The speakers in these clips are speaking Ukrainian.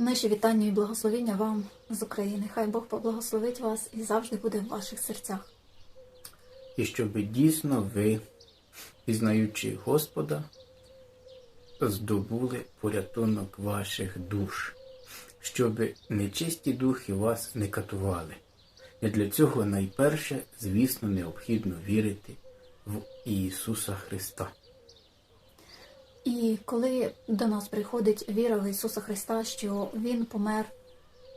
Наші вітання і благословення вам з України. Хай Бог поблагословить вас і завжди буде в ваших серцях. і щоб дійсно ви, пізнаючи Господа, здобули порятунок ваших душ, щоб нечисті духи вас не катували. І для цього найперше, звісно, необхідно вірити в Ісуса Христа. І коли до нас приходить віра в Ісуса Христа, що Він помер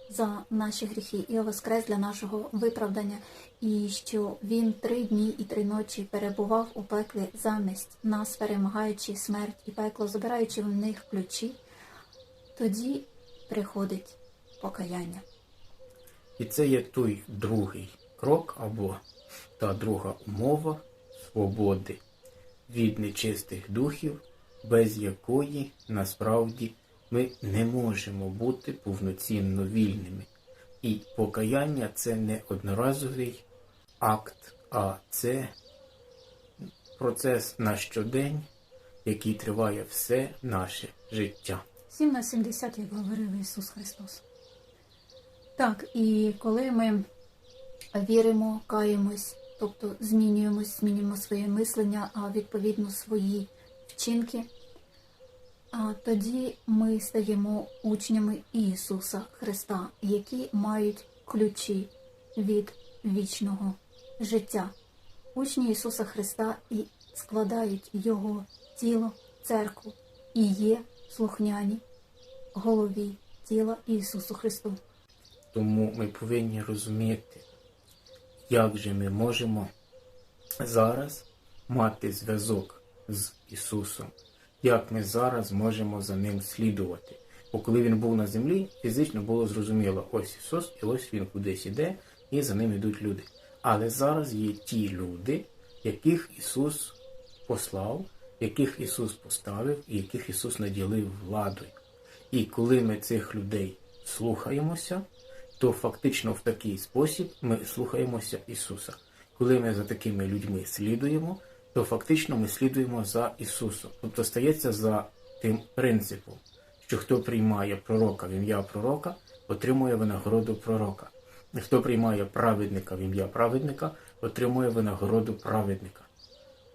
за наші гріхи і воскрес для нашого виправдання, і що Він три дні і три ночі перебував у пеклі замість нас, перемагаючи смерть і пекло, забираючи в них ключі, тоді приходить покаяння. І це є той другий крок або та друга умова свободи від нечистих духів, без якої насправді ми не можемо бути повноцінно вільними. І покаяння це не одноразовий акт, а це процес на щодень, який триває все наше життя. 7 на 70, як говорив Ісус Христос. Так, і коли ми віримо, каємось, тобто змінюємось, змінюємо своє мислення, а відповідно свої вчинки, тоді ми стаємо учнями Ісуса Христа, які мають ключі від вічного життя. Учні Ісуса Христа і складають Його тіло, церкву і є слухняні голові тіла Ісусу Христу. Тому ми повинні розуміти, як же ми можемо зараз мати зв'язок з Ісусом, як ми зараз можемо за Ним слідувати. Бо коли Він був на землі, фізично було зрозуміло, ось Ісус, і ось Він кудись іде, і за ним йдуть люди. Але зараз є ті люди, яких Ісус послав, яких Ісус поставив, і яких Ісус наділив владою. І коли ми цих людей слухаємося, то фактично в такий спосіб ми слухаємося Ісуса. Коли ми за такими людьми слідуємо, то фактично ми слідуємо за Ісусом. Тобто стається за тим принципом, що хто приймає пророка в ім'я пророка, отримує винагороду пророка. І хто приймає праведника в ім'я праведника, отримує винагороду праведника.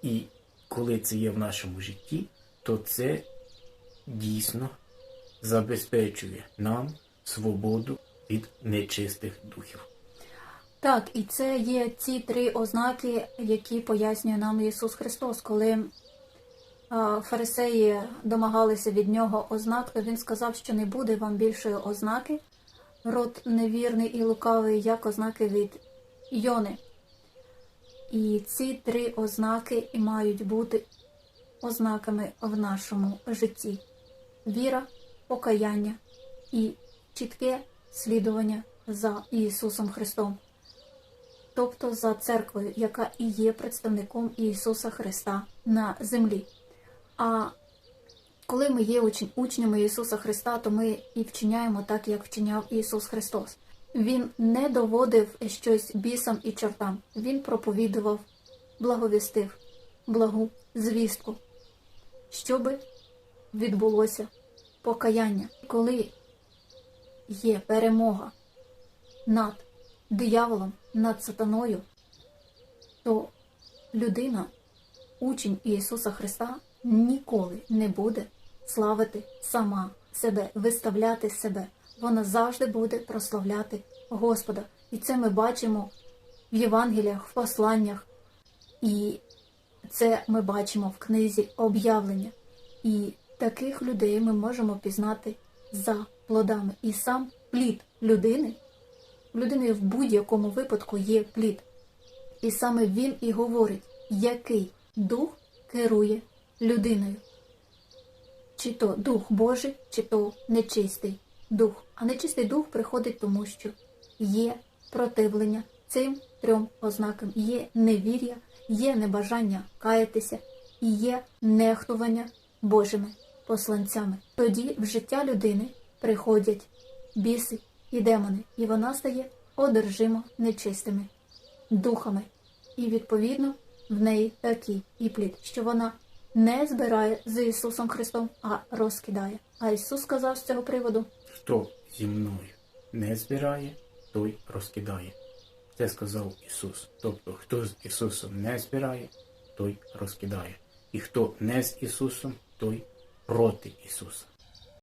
І коли це є в нашому житті, то це дійсно забезпечує нам свободу від нечистих духів. Так, і це є ці три ознаки, які пояснює нам Ісус Христос. Коли фарисеї домагалися від нього ознак, то Він сказав, що не буде вам більшої ознаки, род невірний і лукавий, як ознаки від Йони. І ці три ознаки мають бути ознаками в нашому житті: віра, покаяння і чітке слідування за Ісусом Христом, тобто за церквою, яка і є представником Ісуса Христа на землі. А коли ми є учнями Ісуса Христа, то ми і вчиняємо так, як вчиняв Ісус Христос. Він не доводив щось бісам і чортам. Він проповідував, благовістив благу звістку, щоби відбулося покаяння. Коли є перемога над дияволом, над сатаною, то людина, учень Ісуса Христа, ніколи не буде славити сама себе, виставляти себе. Вона завжди буде прославляти Господа. І це ми бачимо в Євангеліях, в посланнях. І це ми бачимо в книзі об'явлення. І таких людей ми можемо пізнати за плодами. І сам плід людини, в людини в будь-якому випадку є плід. І саме він і говорить, який дух керує людиною. Чи то дух Божий, чи то нечистий дух. А нечистий дух приходить тому, що є противлення цим трьом ознакам. Є невір'я, є небажання каятися і є нехтування Божими посланцями. Тоді в життя людини приходять біси і демони, і вона стає одержима нечистими духами. І відповідно в неї такий і плід, що вона не збирає з Ісусом Христом, а розкидає. А Ісус сказав з цього приводу: Хто зі мною не збирає, той розкидає. Це сказав Ісус. Тобто, хто з Ісусом не збирає, той розкидає. І хто не з Ісусом, той проти Ісуса.